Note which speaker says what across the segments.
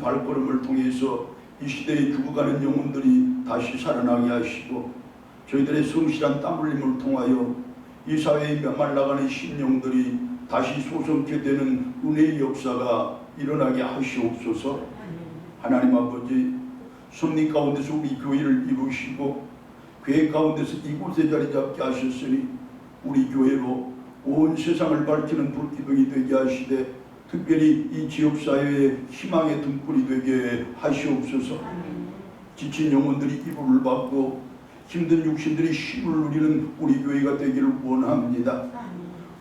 Speaker 1: 발걸음을 통해서 이 시대에 죽어가는 영혼들이 다시 살아나게 하시고 저희들의 성실한 땀 흘림을 통하여 이 사회에 메말라가는 신령들이 다시 소성케 되는 은혜의 역사가 일어나게 하시옵소서. 하나님 아버지 섭리 가운데서 우리 교회를 이루시고 교회 가운데서 이곳에 자리 잡게 하셨으니 우리 교회로 온 세상을 밝히는 불기둥이 되게 하시되 특별히 이 지역사회의 희망의 등불이 되게 하시옵소서. 지친 영혼들이 이불을 받고 힘든 육신들이 힘을 누리는 우리 교회가 되기를 원합니다.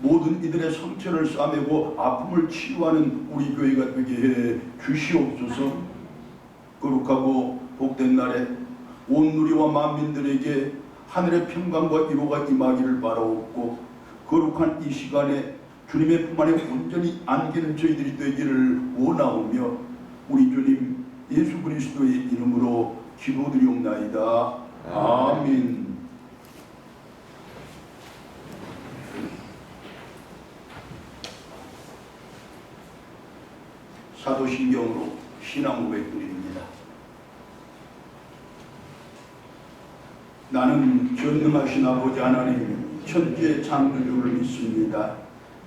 Speaker 1: 모든 이들의 상처를 싸매고 아픔을 치유하는 우리 교회가 되게 해 주시옵소서. 거룩하고 복된 날에 온 누리와 만민들에게 하늘의 평강과 이로가 임하기를 바라옵고 거룩한 이 시간에 주님의 품 안에 온전히 안기는 저희들이 되기를 원하오며 우리 주님 예수 그리스도의 이름으로 기도드리옵나이다. 아멘. 사도신경으로 신앙 고백 드립니다. 나는 전능하신 아버지 하나님 천지의 창조주를 믿습니다.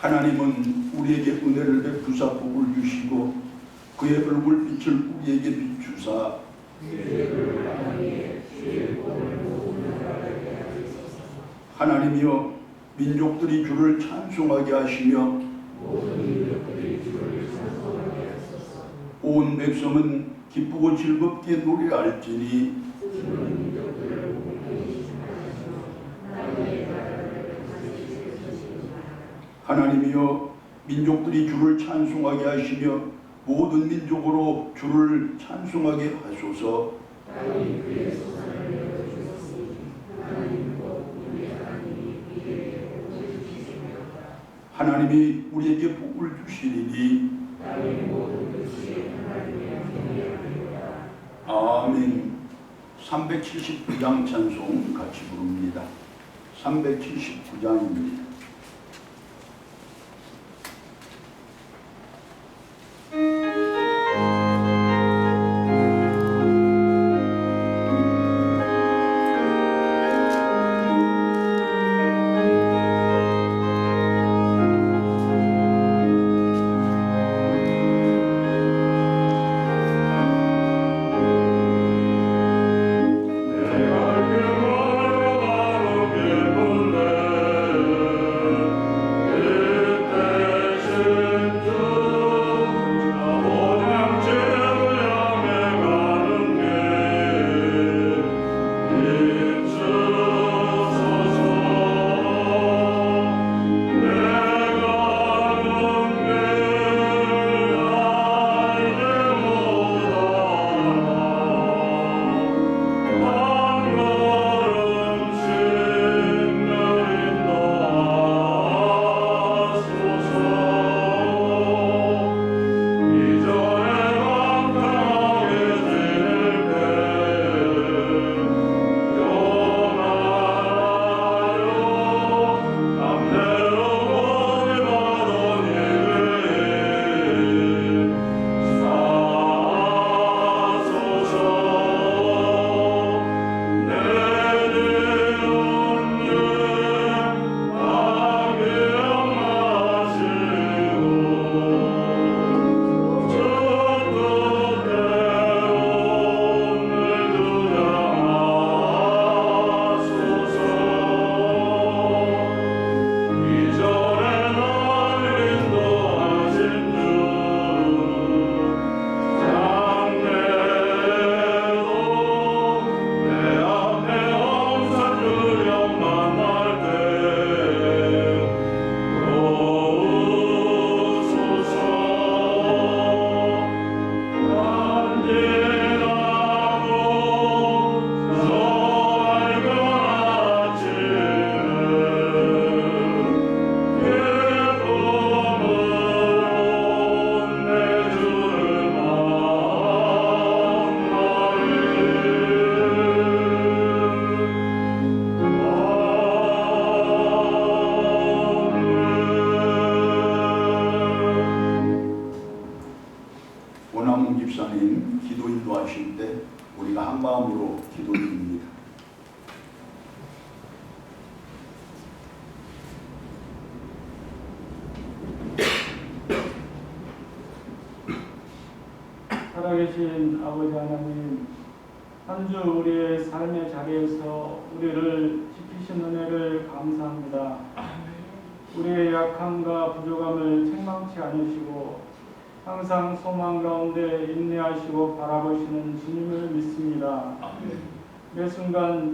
Speaker 1: 하나님은 우리에게 은혜를 베푸사 복을 주시고 그의 얼굴빛을 우리에게 비추사. 하나님이여 민족들이 주를 찬송하게 하시며 온 백성은 기쁘고 즐겁게 노래할지니. 하나님이여 민족들이 주를 찬송하게 하시며 모든 민족으로 주를 찬송하게 하소서. 하나님이 우리에게 복을 주시리니 아멘. 379장 찬송 같이 부릅니다. 379장입니다.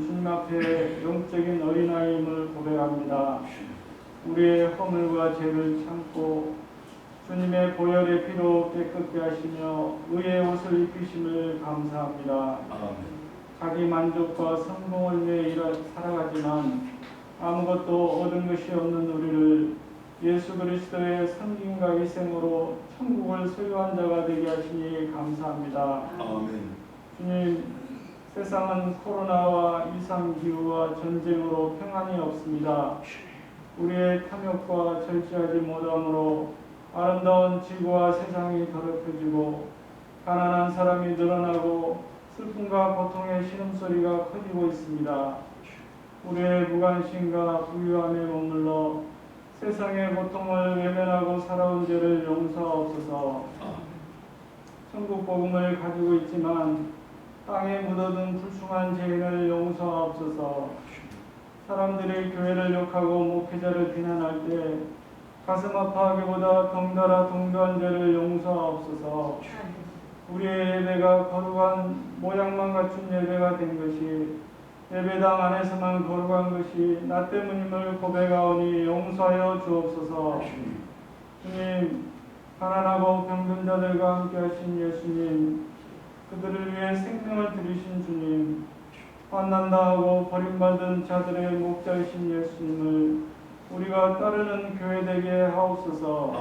Speaker 2: 주님 앞에 영적인 어린아이임을 고백합니다. 우리의 허물과 죄를 참고 주님의 보혈의 피로 깨끗게 하시며 의의 옷을 입히심을 감사합니다. 자기 만족과 성공을 위해 일하, 살아가지만 아무것도 얻은 것이 없는 우리를 예수 그리스도의 섬김과 희생으로 천국을 소유한 자가 되게 하시니 감사합니다. 주님, 세상은 코로나와 이상 기후와 전쟁으로 평안이 없습니다. 우리의 탐욕과 절제하지 못함으로 아름다운 지구와 세상이 더럽혀지고 가난한 사람이 늘어나고 슬픔과 고통의 신음소리가 커지고 있습니다. 우리의 무관심과 부유함에 머물러 세상의 고통을 외면하고 살아온 죄를 용서하옵소서. 천국 복음을 가지고 있지만 땅에 묻어둔 불순한 죄인을 용서하옵소서. 사람들이 교회를 욕하고 목회자를 비난할 때 가슴 아파하기보다 덩달아 동도한 죄를 용서하옵소서. 우리의 예배가 거룩한 모양만 갖춘 예배가 된 것이 예배당 안에서만 거룩한 것이 나 때문임을 고백하오니 용서하여 주옵소서. 주님, 가난하고 병든 자들과 함께 하신 예수님, 그들을 위해 생명을 들이신 주님, 환난당하고 버림받은 자들의 목자이신 예수님을 우리가 따르는 교회 되게 하옵소서.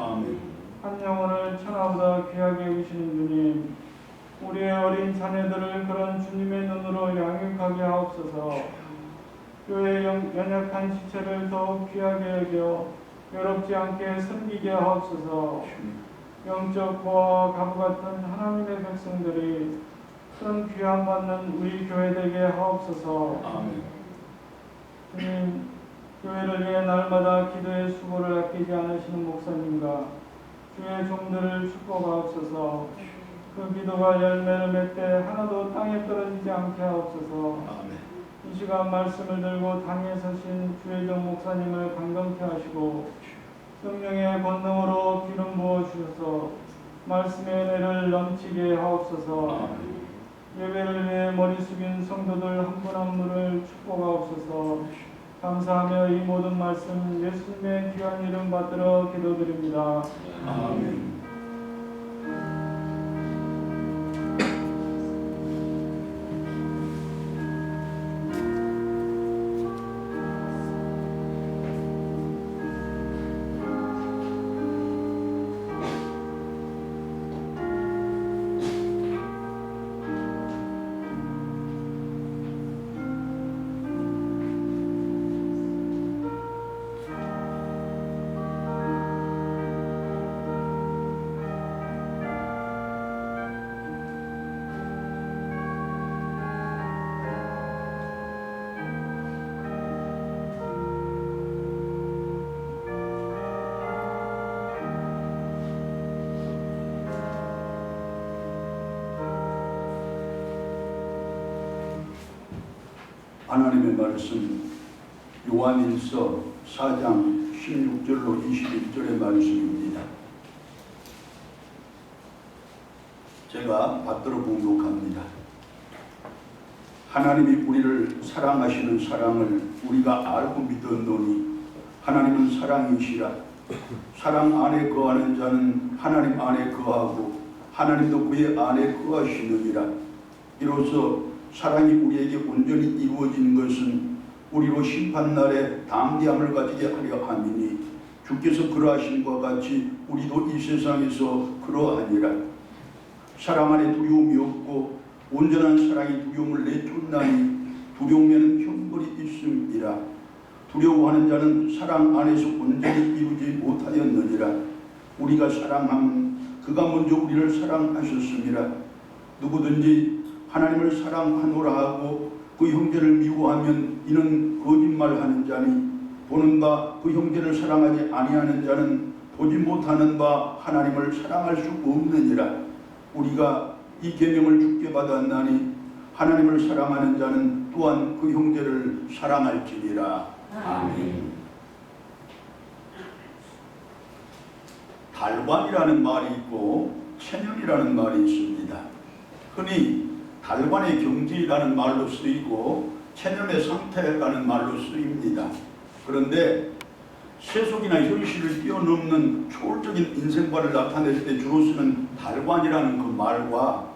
Speaker 2: 한 영혼을 천하보다 귀하게 여기시는 주님, 우리의 어린 자녀들을 그런 주님의 눈으로 양육하게 하옵소서. 교회의 연- 연약한 지체를 더욱 귀하게 여겨 외롭지 않게 섬기게 하옵소서. 영적 보화와 가부 같은 하나님의 백성들이 큰 귀함 받는 우리 교회 되게 하옵소서. 주님, 교회를 위해 날마다 기도의 수고를 아끼지 않으시는 목사님과 주의 종들을 축복하옵소서. 그 기도가 열매를 맺되 하나도 땅에 떨어지지 않게 하옵소서. 이 시간 말씀을 들고 당에 서신 주의 종 목사님을 강건케 하시고 성령의 권능으로 기름 부어 주셔서 말씀의 은혜를 넘치게 하옵소서. 예배를 위해 머리 숙인 성도들 한 분 한 분을 축복하옵소서. 감사하며 이 모든 말씀 예수님의 귀한 이름 받들어 기도드립니다.
Speaker 1: 하나님의 말씀 요한일서 4장 16절로 21절의 말씀입니다. 제가 받들어 봉독합니다. 하나님이 우리를 사랑하시는 사랑을 우리가 알고 믿었노니 하나님은 사랑이시라 사랑 안에 거하는 자는 하나님 안에 거하고 하나님도 그의 안에 거하시느니라 이로써 사랑이 우리에게 온전히 이루어진 것은 우리로 심판날에 담대함을 가지게 하려 함이니 주께서 그러하신 것 같이 우리도 이 세상에서 그러하니라. 사랑 안에 두려움이 없고 온전한 사랑이 두려움을 내쫓나니 두려움에는 형벌이 있음이라. 두려워하는 자는 사랑 안에서 온전히 이루지 못하였느니라. 우리가 사랑함은 그가 먼저 우리를 사랑하셨음이라. 누구든지 하나님을 사랑하노라 하고 그 형제를 미워하면 이는 거짓말하는 자니 보는 바 그 형제를 사랑하지 아니하는 자는 보지 못하는 바 하나님을 사랑할 수 없느니라 우리가 이 계명을 주께 받았나니 하나님을 사랑하는 자는 또한 그 형제를 사랑할지니라. 아멘. 달관이라는 말이 있고 체념이라는 말이 있습니다. 흔히 달관의 경지라는 말로 쓰이고 체념의 상태라는 말로 쓰입니다. 그런데 세속이나 현실을 뛰어넘는 초월적인 인생관을 나타낼 때 주로 쓰는 달관이라는 그 말과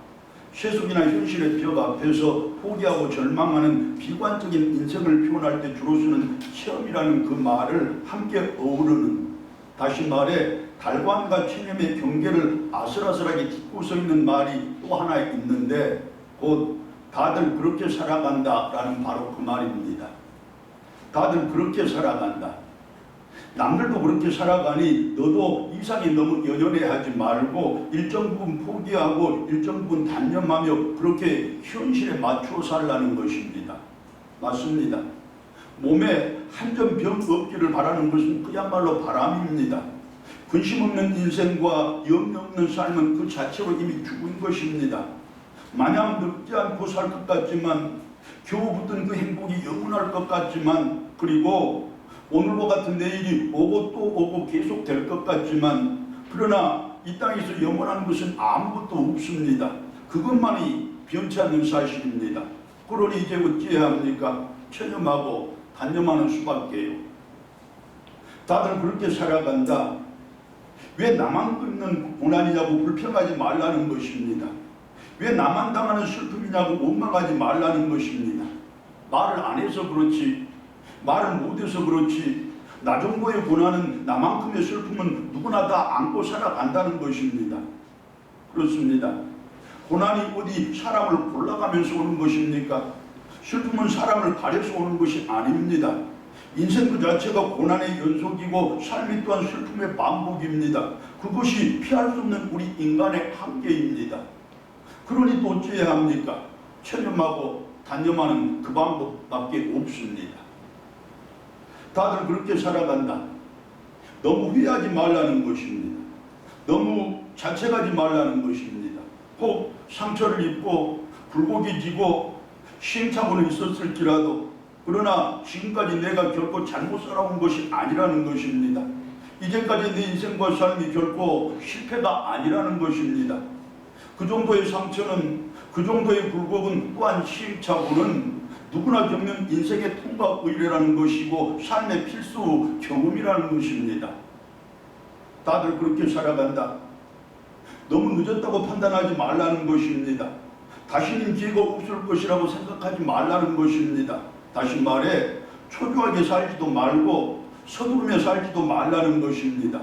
Speaker 1: 세속이나 현실의 벽 앞에서 포기하고 절망하는 비관적인 인생을 표현할 때 주로 쓰는 체험이라는 그 말을 함께 어우르는 다시 말해 달관과 체념의 경계를 아슬아슬하게 딛고 서 있는 말이 또 하나 있는데 곧 다들 그렇게 살아간다라는 바로 그 말입니다. 다들 그렇게 살아간다. 남들도 그렇게 살아가니 너도 이상이 너무 연연해하지 말고 일정 부분 포기하고 일정 부분 단념하며 그렇게 현실에 맞춰 살라는 것입니다. 맞습니다. 몸에 한 점 병 없기를 바라는 것은 그야말로 바람입니다. 근심 없는 인생과 염려 없는 삶은 그 자체로 이미 죽은 것입니다. 마냥 늙지 않고 살 것 같지만 겨우 붙은 그 행복이 영원할 것 같지만 그리고 오늘과 같은 내일이 오고 또 오고 계속 될 것 같지만 그러나 이 땅에서 영원한 것은 아무것도 없습니다. 그것만이 변치 않는 사실입니다. 그러니 이제 어찌해야 합니까? 체념하고 단념하는 수밖에요. 다들 그렇게 살아간다. 왜 나만 끓는 고난이냐고 불평하지 말라는 것입니다. 왜 나만 당하는 슬픔이냐고 원망하지 말라는 것입니다. 말을 안 해서 그렇지, 말을 못해서 그렇지, 나 정도의 고난은 나만큼의 슬픔은 누구나 다 안고 살아간다는 것입니다. 그렇습니다. 고난이 어디 사람을 골라가면서 오는 것입니까? 슬픔은 사람을 가려서 오는 것이 아닙니다. 인생 그 자체가 고난의 연속이고 삶이 또한 슬픔의 반복입니다. 그것이 피할 수 없는 우리 인간의 한계입니다. 그러니 또 어찌해야 합니까? 체념하고 단념하는 그 방법밖에 없습니다. 다들 그렇게 살아간다. 너무 후회하지 말라는 것입니다. 너무 자책하지 말라는 것입니다. 혹 상처를 입고 굴곡이 지고 시행착오는 있었을지라도 그러나 지금까지 내가 결코 잘못 살아온 것이 아니라는 것입니다. 이제까지 내 인생과 삶이 결코 실패가 아니라는 것입니다. 그 정도의 상처는 그 정도의 굴곡은 또한 시행착오는 누구나 겪는 인생의 통과 의례라는 것이고 삶의 필수 경험이라는 것입니다. 다들 그렇게 살아간다. 너무 늦었다고 판단하지 말라는 것입니다. 다시는 기회가 없을 것이라고 생각하지 말라는 것입니다. 다시 말해 초조하게 살지도 말고 서두르며 살지도 말라는 것입니다.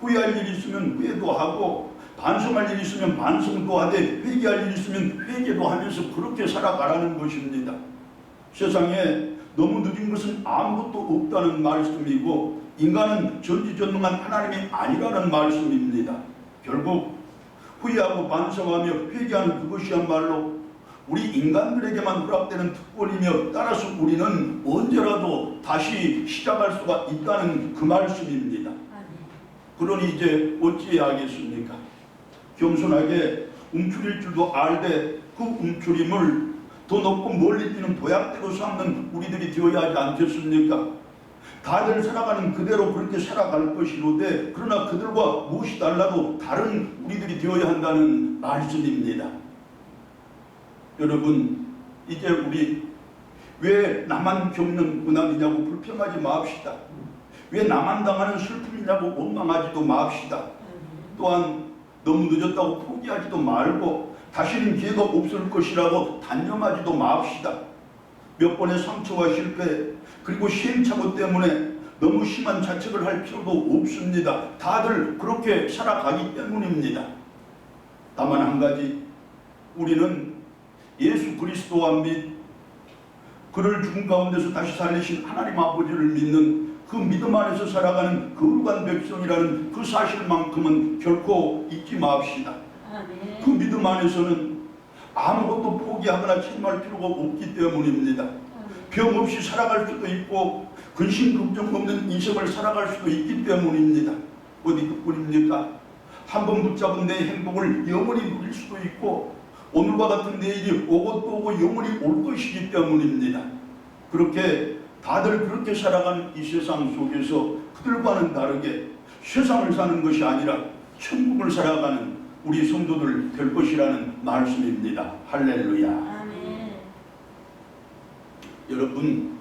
Speaker 1: 후회할 일이 있으면 후회도 하고 반성할 일이 있으면 반성도 하되 회개할 일이 있으면 회개도 하면서 그렇게 살아가라는 것입니다. 세상에 너무 늦은 것은 아무것도 없다는 말씀이고 인간은 전지전능한 하나님이 아니라는 말씀입니다. 결국 후회하고 반성하며 회개하는 그것이야말로 우리 인간들에게만 허락되는 특권이며 따라서 우리는 언제라도 다시 시작할 수가 있다는 그 말씀입니다. 그러니 이제 어찌해야 하겠습니까? 겸손하게 움츠릴 줄도 알되 그 움츠림을 더 높고 멀리 뛰는 도약대로 삼는 우리들이 되어야 하지 않겠습니까? 다들 살아가는 그대로 그렇게 살아갈 것이로되 그러나 그들과 무엇이 달라도 다른 우리들이 되어야 한다는 말씀입니다. 여러분 이제 우리 왜 나만 겪는 고난이냐고 불평하지 맙시다. 왜 나만 당하는 슬픔이냐고 원망하지도 맙시다. 또한 너무 늦었다고 포기하지도 말고 다시는 기회가 없을 것이라고 단념하지도 맙시다. 몇 번의 상처와 실패 그리고 시행착오 때문에 너무 심한 자책을 할 필요도 없습니다. 다들 그렇게 살아가기 때문입니다. 다만 한 가지 우리는 예수 그리스도와 및 그를 죽은 가운데서 다시 살리신 하나님 아버지를 믿는 그 믿음 안에서 살아가는 거룩한 백성이라는 그 사실만큼은 결코 잊지 맙시다.
Speaker 3: 아멘.
Speaker 1: 그 믿음 안에서는 아무것도 포기하거나 책임할 필요가 없기 때문입니다. 병 없이 살아갈 수도 있고 근심 걱정 없는 인생을 살아갈 수도 있기 때문입니다. 어디 그뿐입니까? 한 번 붙잡은 내 행복을 영원히 누릴 수도 있고 오늘과 같은 내일이 오고 또 오고 영원히 올 것이기 때문입니다. 그렇게 다들 그렇게 살아가는 이 세상 속에서 그들과는 다르게 세상을 사는 것이 아니라 천국을 살아가는 우리 성도들 될 것이라는 말씀입니다. 할렐루야.
Speaker 3: 아멘.
Speaker 1: 여러분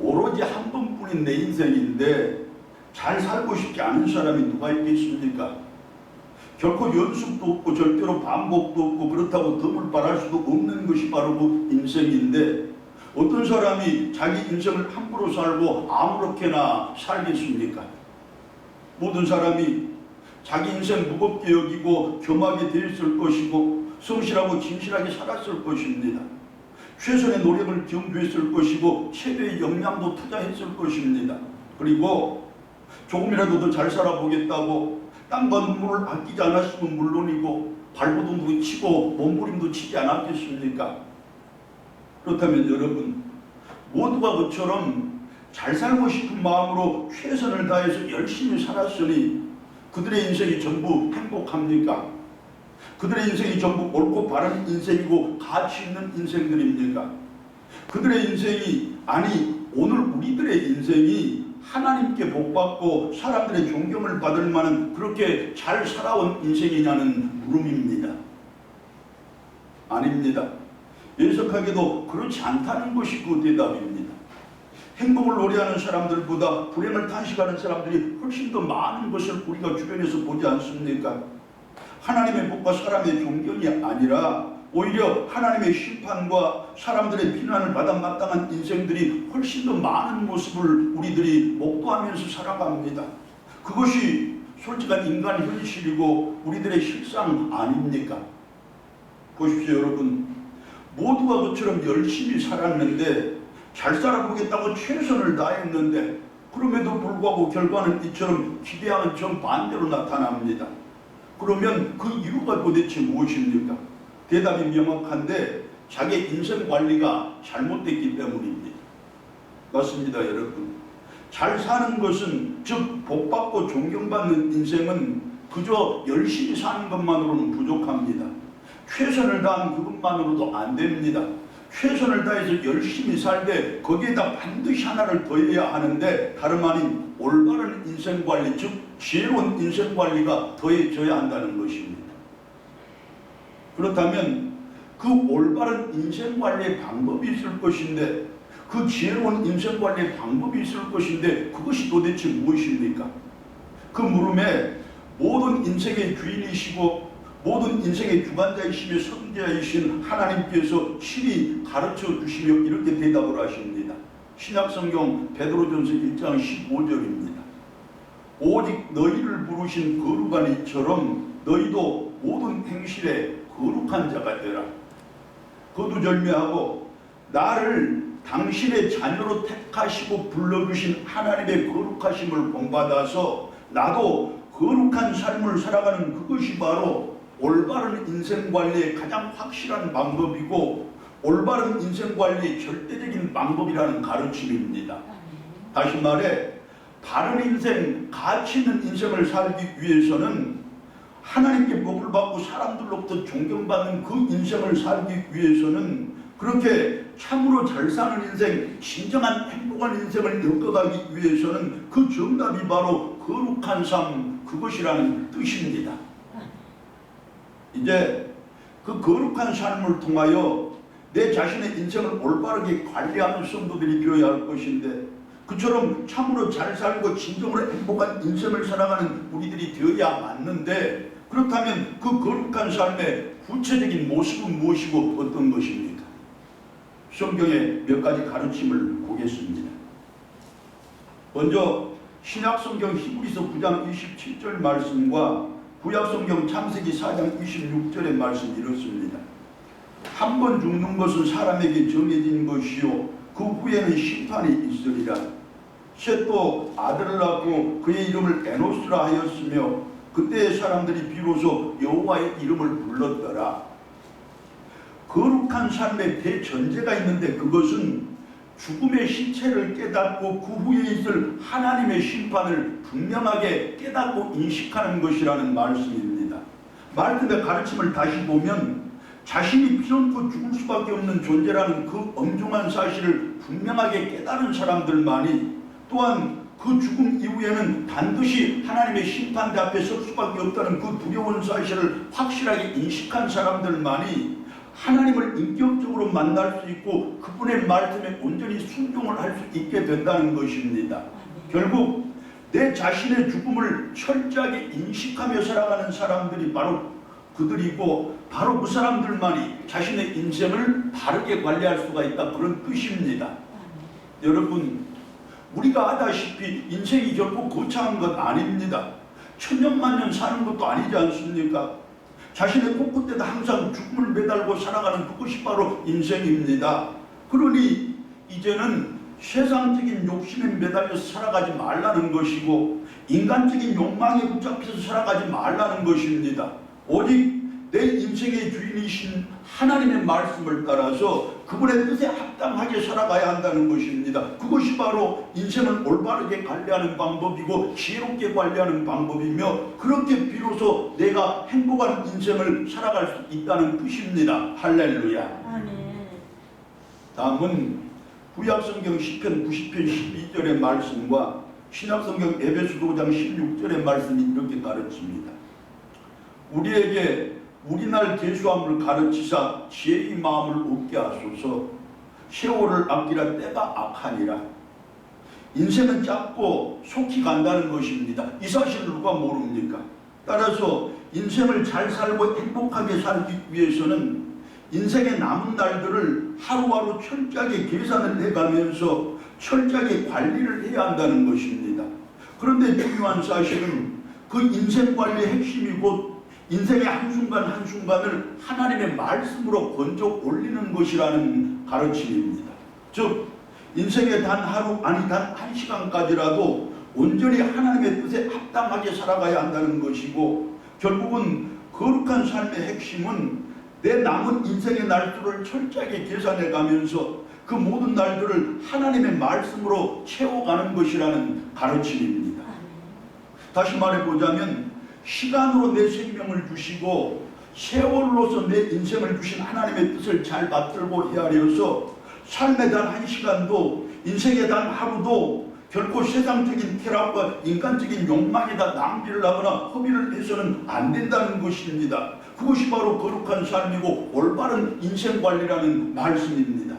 Speaker 1: 오로지 한 번뿐인 내 인생인데 잘 살고 싶지 않은 사람이 누가 있겠습니까? 결코 연습도 없고 절대로 반복도 없고 그렇다고 덤을 바랄 수도 없는 것이 바로 그 인생인데 어떤 사람이 자기 인생을 함부로 살고 아무렇게나 살겠습니까? 모든 사람이 자기 인생 무겁게 여기고 겸하게 되었을 것이고 성실하고 진실하게 살았을 것입니다. 최선의 노력을 경주했을 것이고 최대의 역량도 투자했을 것입니다. 그리고 조금이라도 더 잘 살아보겠다고 땀과 눈물을 아끼지 않았으면 물론이고 발버둥도 치고 몸부림도 치지 않았겠습니까? 그렇다면 여러분 모두가 그처럼 잘 살고 싶은 마음으로 최선을 다해서 열심히 살았으니 그들의 인생이 전부 행복합니까? 그들의 인생이 전부 옳고 바른 인생이고 가치 있는 인생들입니까? 그들의 인생이 아니 오늘 우리들의 인생이 하나님께 복받고 사람들의 존경을 받을 만한 그렇게 잘 살아온 인생이냐는 물음입니다. 아닙니다. 예석하게도 그렇지 않다는 것이 그 대답입니다. 행복을 노래하는 사람들보다 불행을 탄식하는 사람들이 훨씬 더 많은 것을 우리가 주변에서 보지 않습니까? 하나님의 복과 사람의 존경이 아니라 오히려 하나님의 심판과 사람들의 비난을 받아 마땅한 인생들이 훨씬 더 많은 모습을 우리들이 목도하면서 살아갑니다. 그것이 솔직한 인간 현실이고 우리들의 실상 아닙니까? 보십시오, 여러분. 모두가 그처럼 열심히 살았는데 잘 살아보겠다고 최선을 다했는데 그럼에도 불구하고 결과는 이처럼 기대하는 정반대로 나타납니다. 그러면 그 이유가 도대체 무엇입니까? 대답이 명확한데 자기 인생 관리가 잘못됐기 때문입니다. 맞습니다, 여러분. 잘 사는 것은 즉 복받고 존경받는 인생은 그저 열심히 사는 것만으로는 부족합니다. 최선을 다한 그것만으로도 안 됩니다. 최선을 다해서 열심히 살되 거기에다 반드시 하나를 더해야 하는데 다름 아닌 올바른 인생 관리 즉 지혜로운 인생 관리가 더해져야 한다는 것입니다. 그렇다면 그 올바른 인생 관리의 방법이 있을 것인데 그 지혜로운 인생 관리의 방법이 있을 것인데 그것이 도대체 무엇입니까? 그 물음에 모든 인생의 주인이시고 모든 인생의 주관자이시며 선지자이신 하나님께서 친히 가르쳐 주시며 이렇게 대답을 하십니다. 신약성경 베드로전서 1장 15절입니다. 오직 너희를 부르신 거룩한 이처럼 너희도 모든 행실에 거룩한 자가 되라. 거두절미하고 나를 당신의 자녀로 택하시고 불러주신 하나님의 거룩하심을 본받아서 나도 거룩한 삶을 살아가는 그것이 바로 올바른 인생 관리의 가장 확실한 방법이고 올바른 인생 관리의 절대적인 방법이라는 가르침입니다. 다시 말해 바른 인생, 가치 있는 인생을 살기 위해서는 하나님께 복을 받고 사람들로부터 존경받는 그 인생을 살기 위해서는 그렇게 참으로 잘 사는 인생, 진정한 행복한 인생을 엮어가기 위해서는 그 정답이 바로 거룩한 삶, 그것이라는 뜻입니다. 이제 그 거룩한 삶을 통하여 내 자신의 인생을 올바르게 관리하는 성도들이 되어야 할 것인데 그처럼 참으로 잘 살고 진정으로 행복한 인생을 살아가는 우리들이 되어야 맞는데 그렇다면 그 거룩한 삶의 구체적인 모습은 무엇이고 어떤 것입니까? 성경의 몇 가지 가르침을 보겠습니다. 먼저 신약성경 히브리서 9장 27절 말씀과 구약성경 창세기 4장 26절의 말씀 이렇습니다. 한 번 죽는 것은 사람에게 정해진 것이요 그 후에는 심판이 있으리라. 셋도 아들을 낳고 그의 이름을 에노스라 하였으며 그때의 사람들이 비로소 여호와의 이름을 불렀더라. 거룩한 삶의 대전제가 있는데 그것은 죽음의 실체를 깨닫고 그 후에 있을 하나님의 심판을 분명하게 깨닫고 인식하는 것이라는 말씀입니다. 말씀의 가르침을 다시 보면 자신이 피놓고 죽을 수밖에 없는 존재라는 그 엄중한 사실을 분명하게 깨달은 사람들만이 또한 그 죽음 이후에는 반드시 하나님의 심판대 앞에 설 수밖에 없다는 그 두려운 사실을 확실하게 인식한 사람들만이 하나님을 인격적으로 만날 수 있고 그분의 말씀에 온전히 순종을 할 수 있게 된다는 것입니다. 결국 내 자신의 죽음을 철저하게 인식하며 살아가는 사람들이 바로 그들이고 바로 그 사람들만이 자신의 인생을 바르게 관리할 수가 있다 그런 뜻입니다. 여러분 우리가 아다시피 인생이 결코 거창한 것 아닙니다. 천년만년 사는 것도 아니지 않습니까? 자신의 곳곳에다 항상 죽음을 매달고 살아가는 그것이 바로 인생입니다. 그러니 이제는 세상적인 욕심에 매달려서 살아가지 말라는 것이고 인간적인 욕망에 붙잡혀서 살아가지 말라는 것입니다. 오직 내 인생의 주인이신 하나님의 말씀을 따라서 그분의 뜻에 합당하게 살아가야 한다는 것입니다. 그것이 바로 인생을 올바르게 관리하는 방법이고 지혜롭게 관리하는 방법이며 그렇게 비로소 내가 행복한 인생을 살아갈 수 있다는 뜻입니다. 할렐루야. 다음은 구약성경 10편 90편 12절의 말씀과 신약성경 에베소 5장 16절의 말씀이 이렇게 가르칩니다. 우리에게 우리날 계수함을 가르치사 지혜의 마음을 얻게 하소서 세월을 아끼라 때가 악하니라 인생은 짧고 속히 간다는 것입니다. 이 사실을 누가 모릅니까? 따라서 인생을 잘 살고 행복하게 살기 위해서는 인생의 남은 날들을 하루하루 철저하게 계산을 해가면서 철저하게 관리를 해야 한다는 것입니다. 그런데 중요한 사실은 그 인생 관리의 핵심이 곧 인생의 한순간 한순간을 하나님의 말씀으로 건져 올리는 것이라는 가르침입니다. 즉, 인생의 단 하루, 아니 단 한 시간까지라도 온전히 하나님의 뜻에 합당하게 살아가야 한다는 것이고, 결국은 거룩한 삶의 핵심은 내 남은 인생의 날들을 철저하게 계산해 가면서 그 모든 날들을 하나님의 말씀으로 채워가는 것이라는 가르침입니다. 다시 말해보자면 시간으로 내 생명을 주시고 세월로서 내 인생을 주신 하나님의 뜻을 잘 받들고 헤아려서 삶의 단한 시간도 인생의 단 하루도 결코 세상적인 쾌락과 인간적인 욕망에다 낭비를 하거나 허비를 해서는 안 된다는 것입니다. 그것이 바로 거룩한 삶이고 올바른 인생 관리라는 말씀입니다.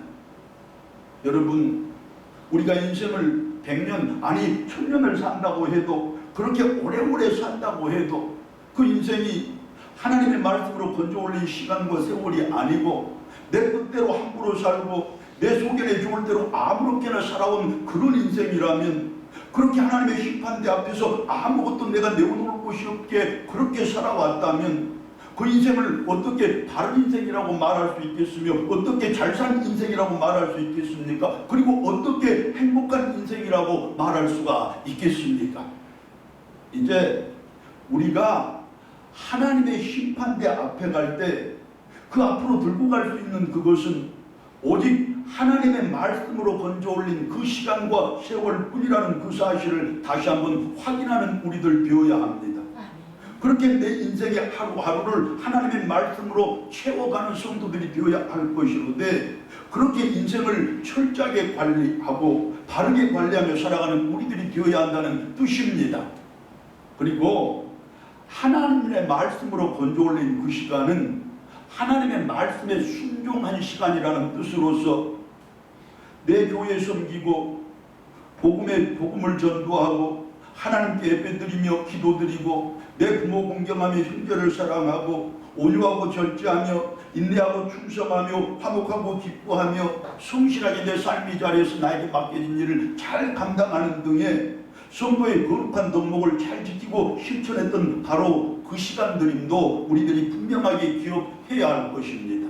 Speaker 1: 여러분, 우리가 인생을 100년, 아니, 천년을 산다고 해도, 그렇게 오래오래 산다고 해도, 그 인생이 하나님의 말씀으로 건져 올린 시간과 세월이 아니고, 내 뜻대로 함부로 살고, 내 소견에 좋을 대로 아무렇게나 살아온 그런 인생이라면, 그렇게 하나님의 심판대 앞에서 아무것도 내가 내어놓을 곳이 없게 그렇게 살아왔다면, 그 인생을 어떻게 바른 인생이라고 말할 수 있겠으며 어떻게 잘 산 인생이라고 말할 수 있겠습니까? 그리고 어떻게 행복한 인생이라고 말할 수가 있겠습니까? 이제 우리가 하나님의 심판대 앞에 갈 때 그 앞으로 들고 갈 수 있는 그것은 오직 하나님의 말씀으로 건져 올린 그 시간과 세월 뿐이라는 그 사실을 다시 한번 확인하는 우리들 되어야 합니다. 그렇게 내 인생의 하루하루를 하나님의 말씀으로 채워가는 성도들이 되어야 할 것이로되 그렇게 인생을 철저하게 관리하고 바르게 관리하며 살아가는 우리들이 되어야 한다는 뜻입니다. 그리고 하나님의 말씀으로 건져 올린 그 시간은 하나님의 말씀에 순종한 시간이라는 뜻으로서 내 교회 섬기고 복음의 복음을 전도하고 하나님께 예배드리며 기도드리고 내 부모 공경하며 형제를 사랑하고 온유하고 절제하며 인내하고 충성하며 화목하고 기뻐하며 성실하게 내 삶의 자리에서 나에게 맡겨진 일을 잘 감당하는 등의 성도의 거룩한 덕목을 잘 지키고 실천했던 바로 그 시간들임도 우리들이 분명하게 기억해야 할 것입니다.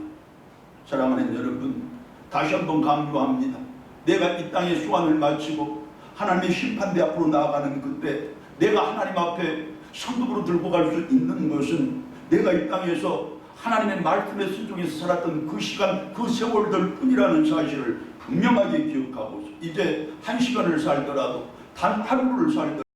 Speaker 1: 사랑하는 여러분, 다시 한번 강조합니다. 내가 이 땅의 수완을 마치고 하나님의 심판대 앞으로 나아가는 그때 내가 하나님 앞에 상급으로 들고 갈 수 있는 것은 내가 이 땅에서 하나님의 말씀에 순종해서 살았던 그 시간, 그 세월들 뿐이라는 사실을 분명하게 기억하고 이제 한 시간을 살더라도 단 하루를 살더라도